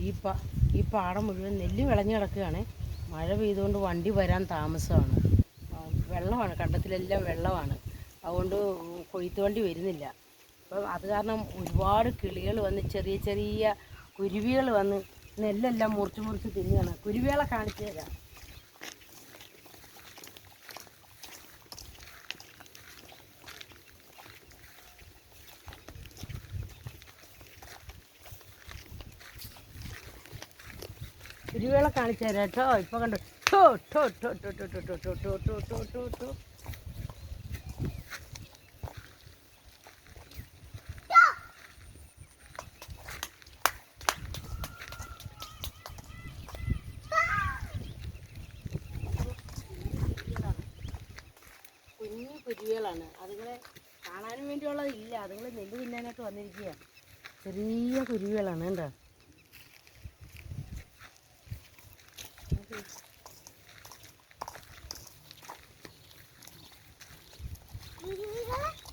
ഈ പ ഈ പാടം മുഴുവൻ നെല്ല് വിളഞ്ഞു കിടക്കുകയാണ്. മഴ പെയ്തുകൊണ്ട് വണ്ടി വരാൻ താമസമാണ്. വെള്ളമാണ് കണ്ടത്തിലെല്ലാം വെള്ളമാണ്. അതുകൊണ്ട് കൊയ്ത്ത് വണ്ടി വരുന്നില്ല. അപ്പം അത് കാരണം ഒരുപാട് കിളികൾ വന്ന് ചെറിയ ചെറിയ കുരുവികൾ വന്ന് നെല്ലെല്ലാം മുറിച്ച് മുറിച്ച് തിന്നുകയാണ്. കുരുവികളെ കാണിച്ചു തരാം. കുരുവികളെ കാണിച്ചു തരാം കേട്ടോ ഇപ്പൊ കണ്ടു ടോ കുഞ്ഞു കുരുവികളാണ് അതുങ്ങളെ കാണാനും വേണ്ടിയുള്ളതില്ല അതുങ്ങൾ നെല്ല് തിന്നാനായിട്ട് വന്നിരിക്കുക ചെറിയ കുരുവികളാണ് കേട്ടോ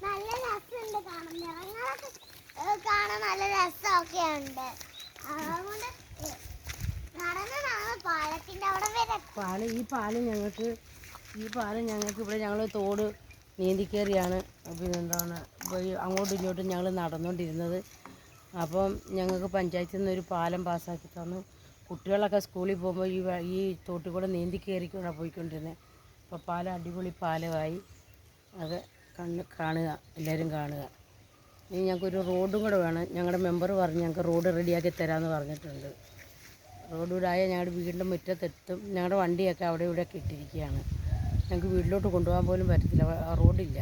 നല്ല രസമുണ്ട് കാണാൻ നിറങ്ങളൊക്കെ കാണാൻ നല്ല രസമൊക്കെ ഉണ്ട് അതുകൊണ്ട് നടന്ന് നടന്ന് പാലത്തിന്റെ അവിടെ വരെ പാൽ ഈ പാൽ ഞങ്ങൾക്ക് ഈ പാൽ ഞങ്ങൾക്ക് ഇവിടെ ഞങ്ങൾ തോട് നീന്തി കയറിയാണ് പിന്നെ എന്താണ് പോയി അങ്ങോട്ടും ഇങ്ങോട്ടും ഞങ്ങൾ നടന്നുകൊണ്ടിരുന്നത് അപ്പം ഞങ്ങൾക്ക് പഞ്ചായത്തിൽ നിന്ന് ഒരു പാലം പാസ്സാക്കി തന്നു. കുട്ടികളൊക്കെ സ്കൂളിൽ പോകുമ്പോൾ ഈ ഈ തോട്ടിൽ കൂടെ നീന്തി കയറിക്കൂടെ പോയിക്കൊണ്ടിരുന്നത് അപ്പോൾ പാലം അടിപൊളി പാലമായി. അത് കണ്ണ് കാണുക എല്ലാവരും കാണുക. ഇനി ഞങ്ങൾക്കൊരു റോഡും കൂടെ വേണം. ഞങ്ങളുടെ മെമ്പർ പറഞ്ഞ് ഞങ്ങൾക്ക് റോഡ് റെഡിയാക്കി തരാമെന്ന് പറഞ്ഞിട്ടുണ്ട്. റോഡ് കൂടായ ഞങ്ങളുടെ വീടിന്റെ മുറ്റത്തെത്തും. ഞങ്ങളുടെ വണ്ടിയൊക്കെ അവിടെ ഇവിടെ ഇട്ടിരിക്കുകയാണ്. ഞങ്ങൾക്ക് വീട്ടിലോട്ട് കൊണ്ടുപോകാൻ പോലും പറ്റത്തില്ല. റോഡില്ല.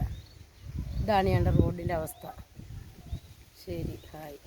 ഇതാണ് ഞങ്ങളുടെ റോഡിന്റെ അവസ്ഥ. ശരി ഹായ്.